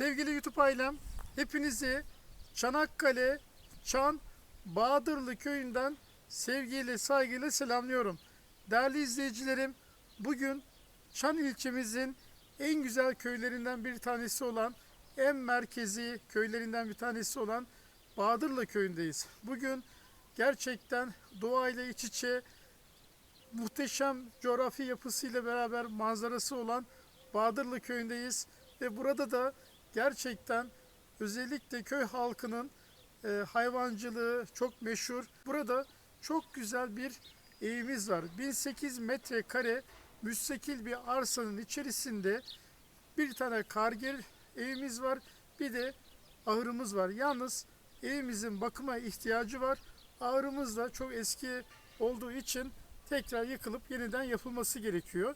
Sevgili YouTube ailem, hepinizi Çanakkale Çan Bağdırlı köyünden sevgiyle, saygıyla selamlıyorum. Değerli izleyicilerim, bugün Çan ilçemizin en güzel köylerinden bir tanesi olan, en merkezi köylerinden bir tanesi olan Bağdırlı köyündeyiz. Bugün gerçekten doğayla iç içe, muhteşem coğrafi yapısıyla beraber manzarası olan Bağdırlı köyündeyiz ve burada da gerçekten özellikle köy halkının e, hayvancılığı çok meşhur. Burada çok güzel bir evimiz var. 1008 metrekare müstakil bir arsanın içerisinde bir tane kargir evimiz var. Bir de ahırımız var. Yalnız evimizin bakıma ihtiyacı var. Ahırımız da çok eski olduğu için tekrar yıkılıp yeniden yapılması gerekiyor.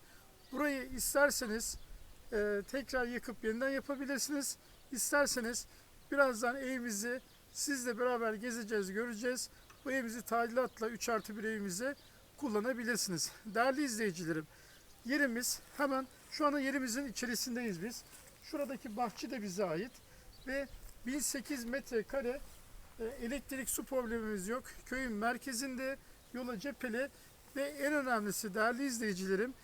Burayı isterseniz e, tekrar yıkıp yeniden yapabilirsiniz. İsterseniz birazdan evimizi sizle beraber gezeceğiz, göreceğiz. Bu evimizi tadilatla 3 artı bir evimize kullanabilirsiniz. Değerli izleyicilerim, yerimiz hemen şu anda yerimizin içerisindeyiz biz. Şuradaki bahçe de bize ait ve 1008 metrekare e, elektrik su problemimiz yok. Köyün merkezinde yola cepheli ve en önemlisi değerli izleyicilerim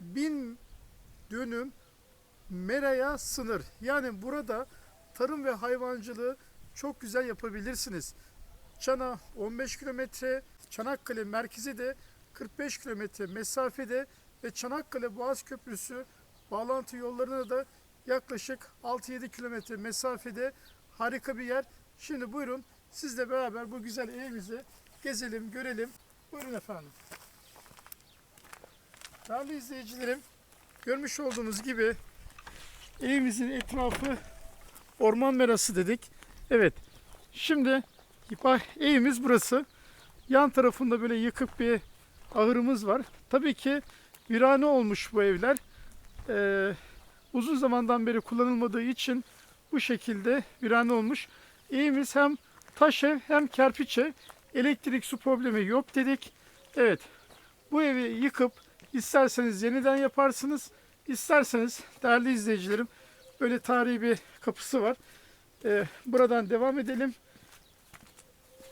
1000 dönüm meraya sınır. Yani burada tarım ve hayvancılığı çok güzel yapabilirsiniz. Çana 15 kilometre, Çanakkale merkezi de 45 kilometre mesafede ve Çanakkale Boğaz Köprüsü bağlantı yollarına da yaklaşık 6-7 kilometre mesafede harika bir yer. Şimdi buyurun sizle beraber bu güzel evimizi gezelim, görelim. Buyurun efendim. Değerli izleyicilerim, görmüş olduğunuz gibi evimizin etrafı orman merası dedik. Evet, şimdi bak, evimiz burası. Yan tarafında böyle yıkık bir ahırımız var. Tabii ki virane olmuş bu evler. Ee, uzun zamandan beri kullanılmadığı için bu şekilde virane olmuş. Evimiz hem taş ev hem kerpiç ev. Elektrik su problemi yok dedik. Evet, bu evi yıkıp isterseniz yeniden yaparsınız. İsterseniz değerli izleyicilerim böyle tarihi bir kapısı var. Ee, buradan devam edelim.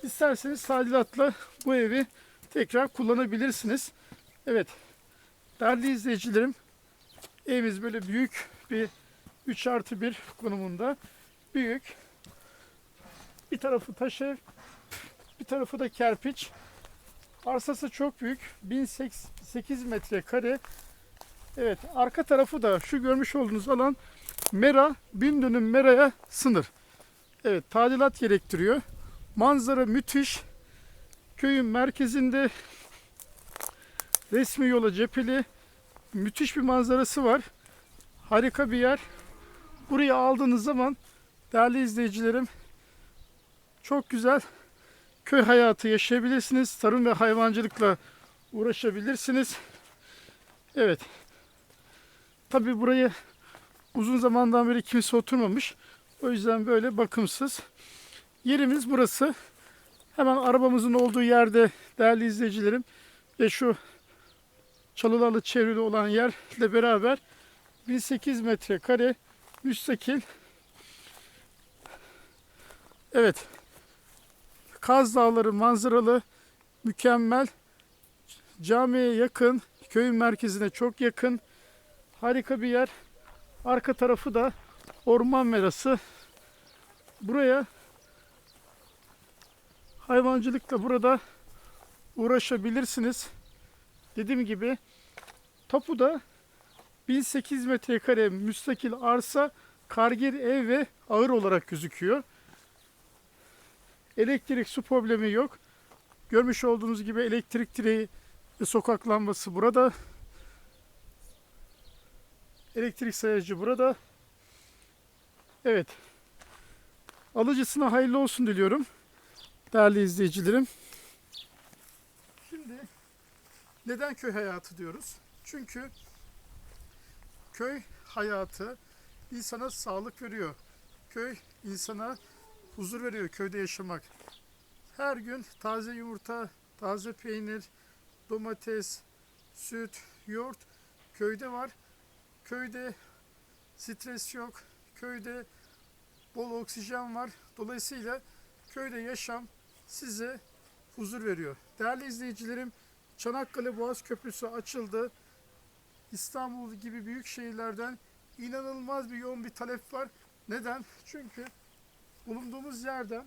İsterseniz tadilatla bu evi tekrar kullanabilirsiniz. Evet. Değerli izleyicilerim evimiz böyle büyük bir 3 artı 1 konumunda. Büyük. Bir tarafı taş ev. Bir tarafı da kerpiç. Arsası çok büyük. 1008 metrekare. Evet arka tarafı da şu görmüş olduğunuz alan mera, bin dönüm meraya sınır. Evet tadilat gerektiriyor. Manzara müthiş. Köyün merkezinde resmi yola cepheli müthiş bir manzarası var. Harika bir yer. Burayı aldığınız zaman değerli izleyicilerim çok güzel köy hayatı yaşayabilirsiniz. Tarım ve hayvancılıkla uğraşabilirsiniz. Evet. Tabi burayı uzun zamandan beri kimse oturmamış. O yüzden böyle bakımsız. Yerimiz burası. Hemen arabamızın olduğu yerde değerli izleyicilerim ve şu çalılarla çevrili olan yerle beraber 1008 metrekare müstakil Evet. Kaz Dağları manzaralı mükemmel camiye yakın köyün merkezine çok yakın harika bir yer. Arka tarafı da orman merası. Buraya hayvancılıkla burada uğraşabilirsiniz. Dediğim gibi tapuda 1008 metrekare müstakil arsa kargir ev ve ağır olarak gözüküyor. Elektrik su problemi yok. Görmüş olduğunuz gibi elektrik direği sokak lambası burada elektrik sayacı burada evet alıcısına hayırlı olsun diliyorum değerli izleyicilerim. Şimdi neden köy hayatı diyoruz? Çünkü köy hayatı insana sağlık veriyor. Köy insana huzur veriyor köyde yaşamak. Her gün taze yumurta, taze peynir, domates, süt, yoğurt köyde var. Köyde stres yok. Köyde bol oksijen var. Dolayısıyla köyde yaşam size huzur veriyor. Değerli izleyicilerim, Çanakkale Boğaz Köprüsü açıldı. İstanbul gibi büyük şehirlerden inanılmaz bir yoğun bir talep var. Neden? Çünkü bulunduğumuz yerden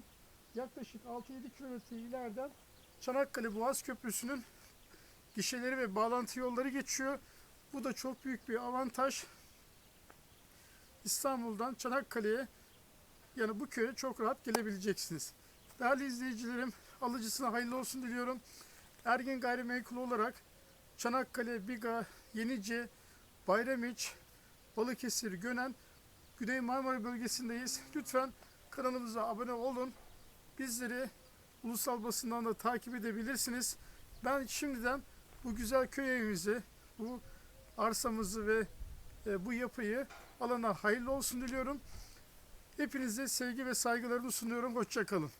yaklaşık 6-7 kilometre ileriden Çanakkale Boğaz Köprüsü'nün gişeleri ve bağlantı yolları geçiyor. Bu da çok büyük bir avantaj. İstanbul'dan Çanakkale'ye yani bu köye çok rahat gelebileceksiniz. Değerli izleyicilerim, alıcısına hayırlı olsun diliyorum. Ergin Gayrimenkul olarak Çanakkale, Biga, Yenice, Bayramiç, Balıkesir, Gönen, Güney Marmara bölgesindeyiz. Lütfen kanalımıza abone olun. Bizleri ulusal basından da takip edebilirsiniz. Ben şimdiden bu güzel köy evimizi, bu arsamızı ve e, bu yapıyı alana hayırlı olsun diliyorum. Hepinize sevgi ve saygılarımı sunuyorum. Hoşçakalın.